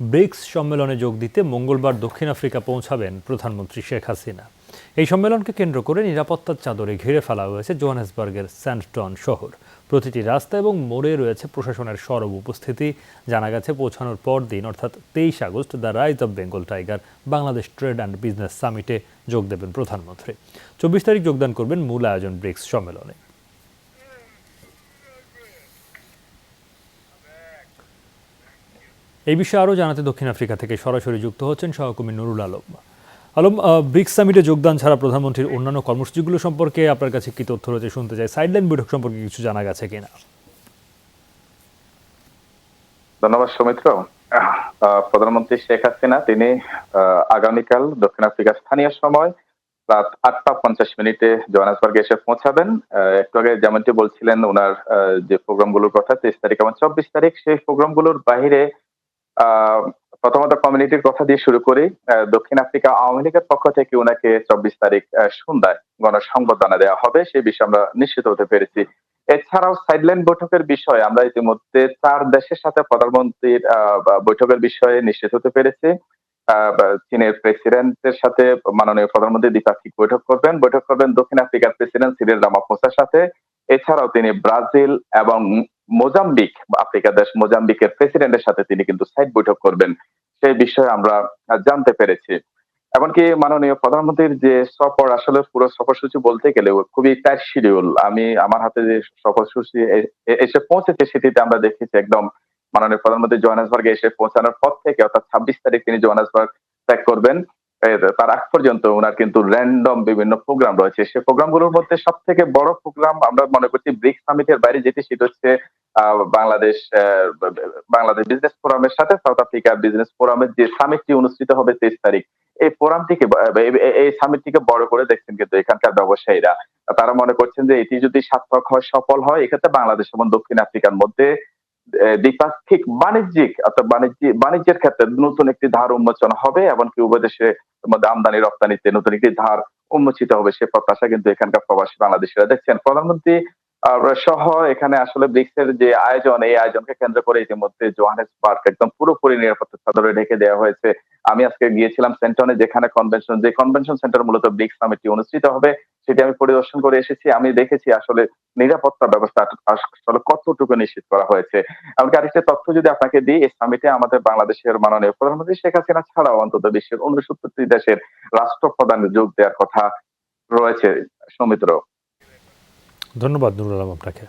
Bricks সম্মেলনে যোগ দিতে মঙ্গলবার দক্ষিণ আফ্রিকা পৌঁছাবেন প্রধানমন্ত্রী শেখ হাসিনা। এই সম্মেলনকে কেন্দ্র করে নিরাপত্তার চাদরে ঘিরে ফেলা হয়েছে জোহানেসবার্গের স্যান্ডটন শহর। প্রতিটি রাস্তা এবং মোড়ে রয়েছে প্রশাসনের সরব উপস্থিতি। জানা গেছে, পৌঁছানোর পর দিন, অর্থাৎ তেইশ August, the rise of Bengal tiger Bangladesh trade and business সামিটে যোগ দেবেন প্রধানমন্ত্রী। চব্বিশ তারিখ যোগদান করবেন মূল আয়োজন ব্রিক্স সম্মেলনে। এই বিষয়ে আরও জানাতে দক্ষিণ আফ্রিকা থেকে সরাসরি যুক্ত হচ্ছেন সহকর্মী নুরুল আলম। আলম ব্রিক্স সামিটে যোগদান ছাড়া প্রধানমন্ত্রীর অন্যান্য কর্মসূচিগুলো সম্পর্কে আপনার কাছে কি তথ্য রয়েছে শুনতে চাই। সাইডলাইন বৈঠক সম্পর্কে কিছু জানা গেছে কিনা? ধন্যবাদ সৌমিত্র। প্রধানমন্ত্রী শেখ হাসিনা তিনি আগামীকাল দক্ষিণ আফ্রিকার স্থানীয় সময় রাত আটটা পঞ্চাশ মিনিটে জোহান্সবার্গে এসে পৌঁছাবেন। একটু আগে যেমনটি বলছিলেন ওনার যে প্রোগ্রামগুলোর কথা তেইশ তারিখ এবং চব্বিশ তারিখ সেই প্রোগ্রামগুলোর বাইরে আহ, প্রথমত কমিউনিটির কথা দিয়ে শুরু করি। দক্ষিণ আফ্রিকা আওয়ামী লীগের পক্ষ থেকে ওনাকে চব্বিশ তারিখ সন্ধ্যায় গণসংবর্ধনা দেওয়া হবে সেই বিষয়ে আমরা নিশ্চিত হতে পেরেছি। এছাড়াও সাইডলাইন বৈঠকের বিষয়ে আমরা ইতিমধ্যে চার দেশের সাথে প্রধানমন্ত্রীর বৈঠকের বিষয়ে নিশ্চিত হতে পেরেছি। চীনের প্রেসিডেন্টের সাথে মাননীয় প্রধানমন্ত্রী দ্বিপাক্ষিক বৈঠক করবেন। বৈঠক করবেন দক্ষিণ আফ্রিকার প্রেসিডেন্ট সিরিল রামাফোসার সাথে। এছাড়াও তিনি ব্রাজিল এবং মোজাম্বিক, আফ্রিকা দেশ মোজাম্বিকের প্রেসিডেন্টের সাথে তিনি কিন্তু সাইড বৈঠক করবেন সেই বিষয়ে আমরা জানতে পেরেছি। এমনকি মাননীয় প্রধানমন্ত্রীর যে সফর, আসলে পুরো সফরসূচি বলতে গেলে খুবই টাইট শিডিউল আমি আমার হাতে যে সফরসূচি এসে পৌঁছেছে সেটিতে আমরা দেখেছি একদম মাননীয় প্রধানমন্ত্রী জোহানেসবার্গে এসে পৌঁছানোর পর থেকে, অর্থাৎ ছাব্বিশ তারিখ তিনি জোহানেসবার্গ ত্যাগ করবেন। তার আগ পর্যন্ত ওনার কিন্তু র্যান্ডম বিভিন্ন প্রোগ্রাম রয়েছে। সেই প্রোগ্রামগুলোর মধ্যে সব থেকে বড় প্রোগ্রাম আমরা মনে করছি ব্রিক্স সামিটের বাইরে যেটি, সেটা হচ্ছে বাংলাদেশ বাংলাদেশ বিজনেস ফোরামের সাথে সাউথ আফ্রিকা বিজনেস ফোরামের যে সামিটটি অনুষ্ঠিত হবে তেইশ তারিখ, এই ফোরামটিকে এই- সামিটটিকে বড় করে দেখছেন কিন্তু এখানকার ব্যবসায়ীরা। তারা মনে করছেন যে এটি যদি সার্থক হয়, সফল হয়, এক্ষেত্রে বাংলাদেশ এবং দক্ষিণ আফ্রিকার মধ্যে দ্বিপাক্ষিক বাণিজ্যিক অর্থাৎ বাণিজ্যিক বাণিজ্যের ক্ষেত্রে নতুন একটি ধার উন্মোচন হবে এমনকি উভয় দেশের মধ্যে আমদানি রপ্তানিতে নতুন একটি ধার উন্মোচিত হবে সে প্রত্যাশা কিন্তু এখানকার প্রবাসী বাংলাদেশিরা দেখছেন। প্রধানমন্ত্রী সহ এখানে আসলে ব্রিক্সের যে আয়োজন, এই আয়োজনকে কেন্দ্র করে ইতিমধ্যে জোহানেসবার্গ একদম পুরোপুরি নিরাপত্তা চাদরে ঢেকে দেওয়া হয়েছে। আমি আজকে গিয়েছিলাম সেন্টনে, যেখানে কনভেনশন যে কনভেনশন সেন্টার মূলত ব্রিক্স সামিটটি অনুষ্ঠিত হবে, সেটি আমি পরিদর্শন করে এসেছি। আমি দেখেছি আসলে নিরাপত্তা ব্যবস্থা আসলে কতটুকু নিশ্চিত করা হয়েছে। এমনকি আরেকটা তথ্য যদি আপনাকে দিই, এই সামিটে আমাদের বাংলাদেশের মাননীয় প্রধানমন্ত্রী শেখ হাসিনা ছাড়াও অন্তত বিশ্বের উনসত্তরটি দেশের রাষ্ট্রপ্রধান যোগ দেওয়ার কথা রয়েছে সৌমিত্র। ধন্যবাদ নুরুল আলম আপনাকে।